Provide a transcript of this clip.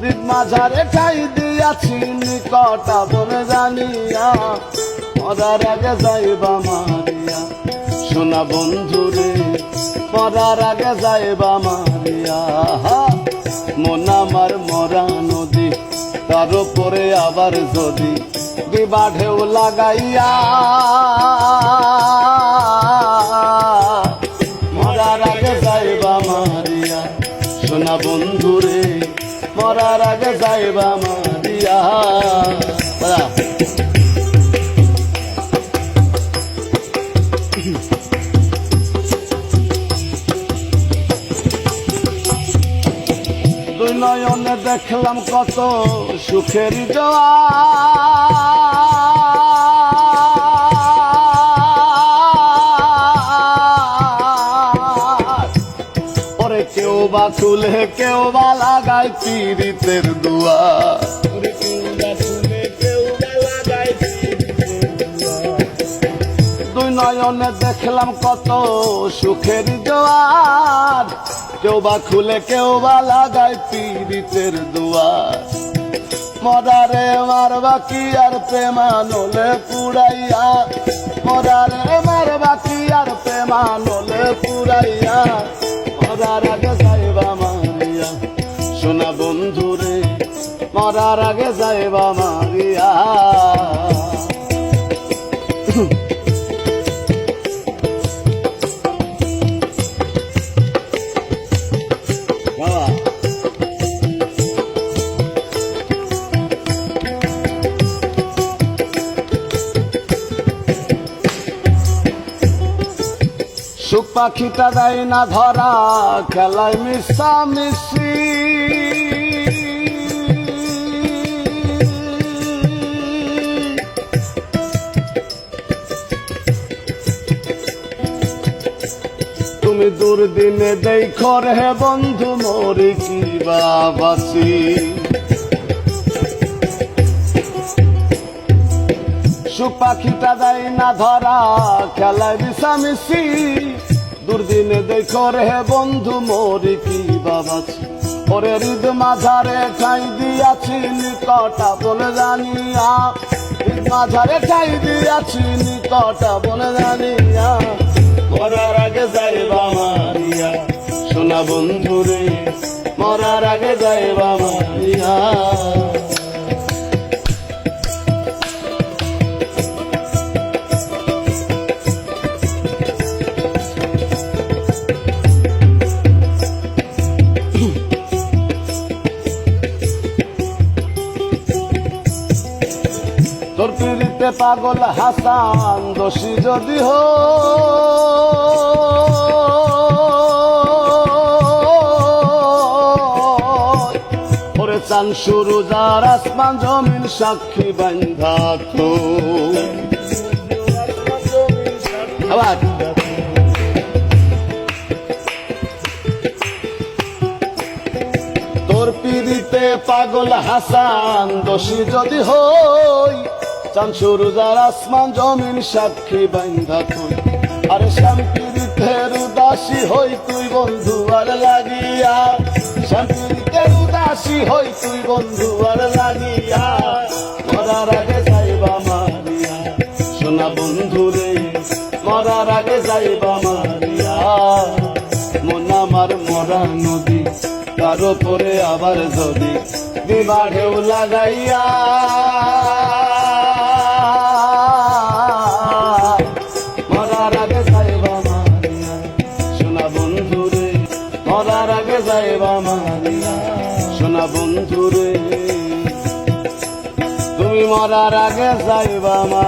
হৃদ মাঝারে ঠাই দিয়াছি নিকট বনে জানিয়া। মরার আগে যাইবা মারিয়া। সোনা বন্ধুরে মরার আগে যাইবা মারিয়া। মন আমার মরা নদী, তার উপরে আবার যদি দিবা ঢেউ লাগাইয়া। মরার আগে যাইবা মারিয়া। সোনা বন্ধুরে মরার আগে যাইবা মারিয়া। দুই নয়নে দেখলাম কত সুখের জোয়ার বা তুলে কেউ বা লাগায় পীড়িতের দুয়ার দুই নয়নে দেখলাম কত সুখের জোয়ার। কেউ বা খুলে কেউ বা লাগায় পীড়িতের দুয়ার মরারে মারবা কি আর প্রেমা প্রেমানলে পুরাইয়া মরারে মারবা মরার আগে যাইবা মারিয়া। সুখ পাখিটা দেয় না ধরা খেলায় মিশা মিশি। তুমি দুর্দিনে দেখো রে বন্ধু, মরি কি বাবাসি সুখ পাখিটা দেয় না ধরা, খেলায় মিশামিশি। দুর্দিনে দেখো রে বন্ধু, মরি কি বাবাছি ওরে হৃদ মাঝারে ঠাই দিয়াছি, নিকটা বলে জানিয়া। হৃদ মাঝারে ঠাই দিয়াছি, নিকটা বলে জানিয়া। সোনা বন্ধু রে মরার আগে যাইবা মারিয়া তোর পিড়িতে পাগল হাসান দোষী যদি হো চান শুরু, যার আসমান জমিন সাক্ষী বান্ধা আবার। তোর পিড়িতে পাগল হাসান দোষী যদি হই, চান শুরু, যার আসমান জমিন সাক্ষী বান্ধা তুই। আরে শান্তির উদাসী হই তুই বন্ধু আর লাগিয়া শান্তির উদাসী হই তুই বন্ধু আর লাগিয়া। মরার আগে যাইবা মারিয়া। সোনা বন্ধু রে, মরার আগে যাইবা মারিয়া। মন আমার মরা নদী, তার উপরে আবার যদি বিমা ঢেউ লাগাইয়া। মরার আগে যাইবা মারিয়া। সোনা বন্ধু রে, মরার আগে যাইবা মারিয়া। সোনা বন্ধু রে তুমি মরার আগে যাইবা মা